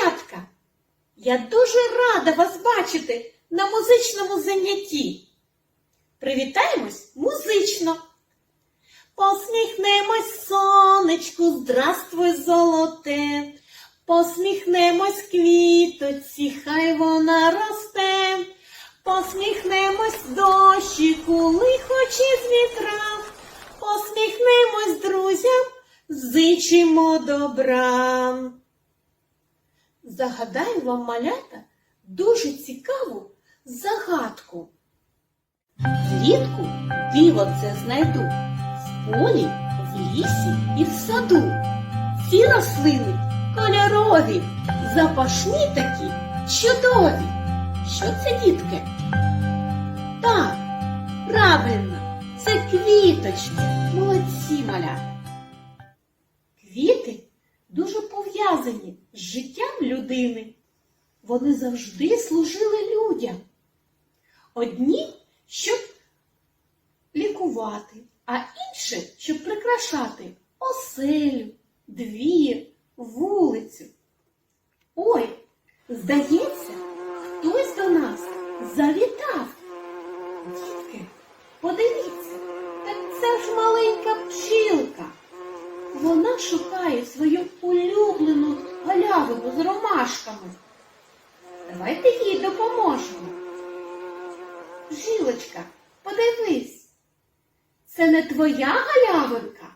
Малятка, я дуже рада вас бачити на музичному занятті. Привітаємось музично. Посміхнемось, сонечку, здравствуй, золоте, посміхнемось квіточці, хай вона росте, посміхнемось дощику, лихочі з вітра, посміхнемось друзям, зичимо добра. Загадаю вам, малята, дуже цікаву загадку. Влітку диво це знайду в полі, в лісі і в саду. Ці рослини кольорові, запашні такі, чудові. Що це, дітки? Так, правильно, це квіточки. Молодці маля. Квіти дуже пов'язані життям людини. Вони завжди служили людям. Одні, щоб лікувати, а інші, щоб прикрашати оселю, двір, вулицю. Ой, здається, хтось до нас завітав. Дітки, подивіться, так це ж маленька пчілка. Вона шукає свою улюблену галявину з ромашками. Давайте їй допоможемо. Жилочка, подивись. Це не твоя галявинка?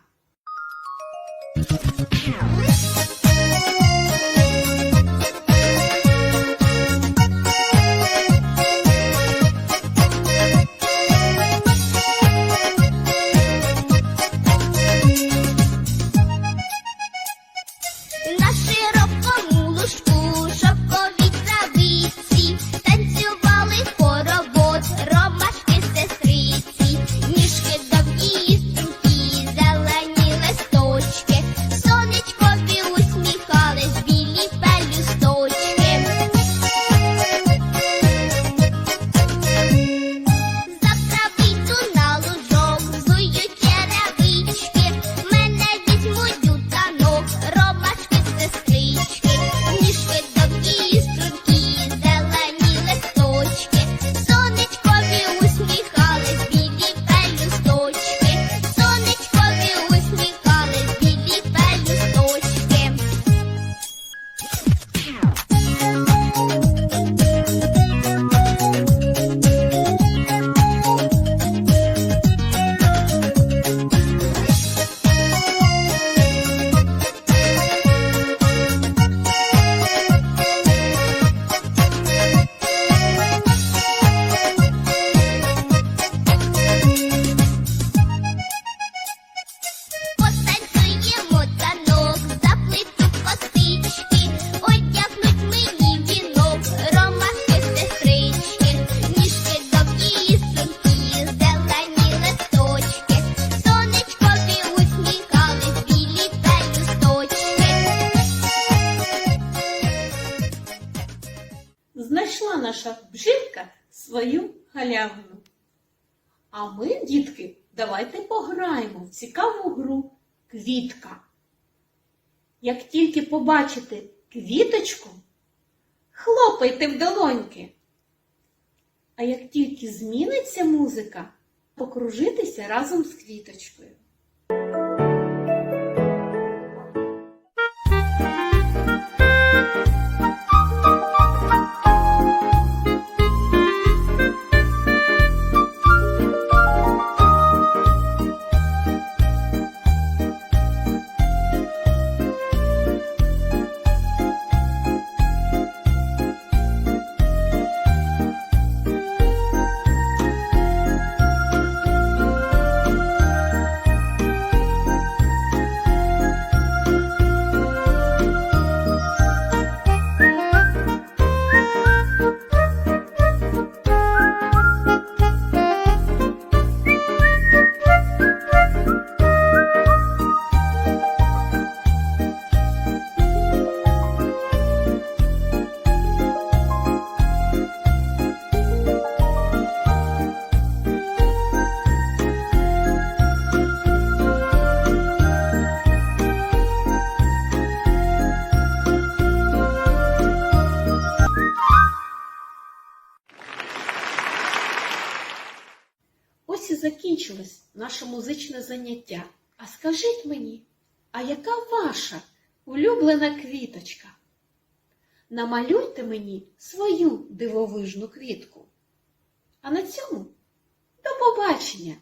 На свою галявину. А ми, дітки, давайте пограємо в цікаву гру квітка. Як тільки побачите квіточку, хлопайте в долоньки. А як тільки зміниться музика, покружитися разом з квіточкою. Закінчилось наше музичне заняття. А скажіть мені, а яка ваша улюблена квіточка? Намалюйте мені свою дивовижну квітку. А на цьому до побачення!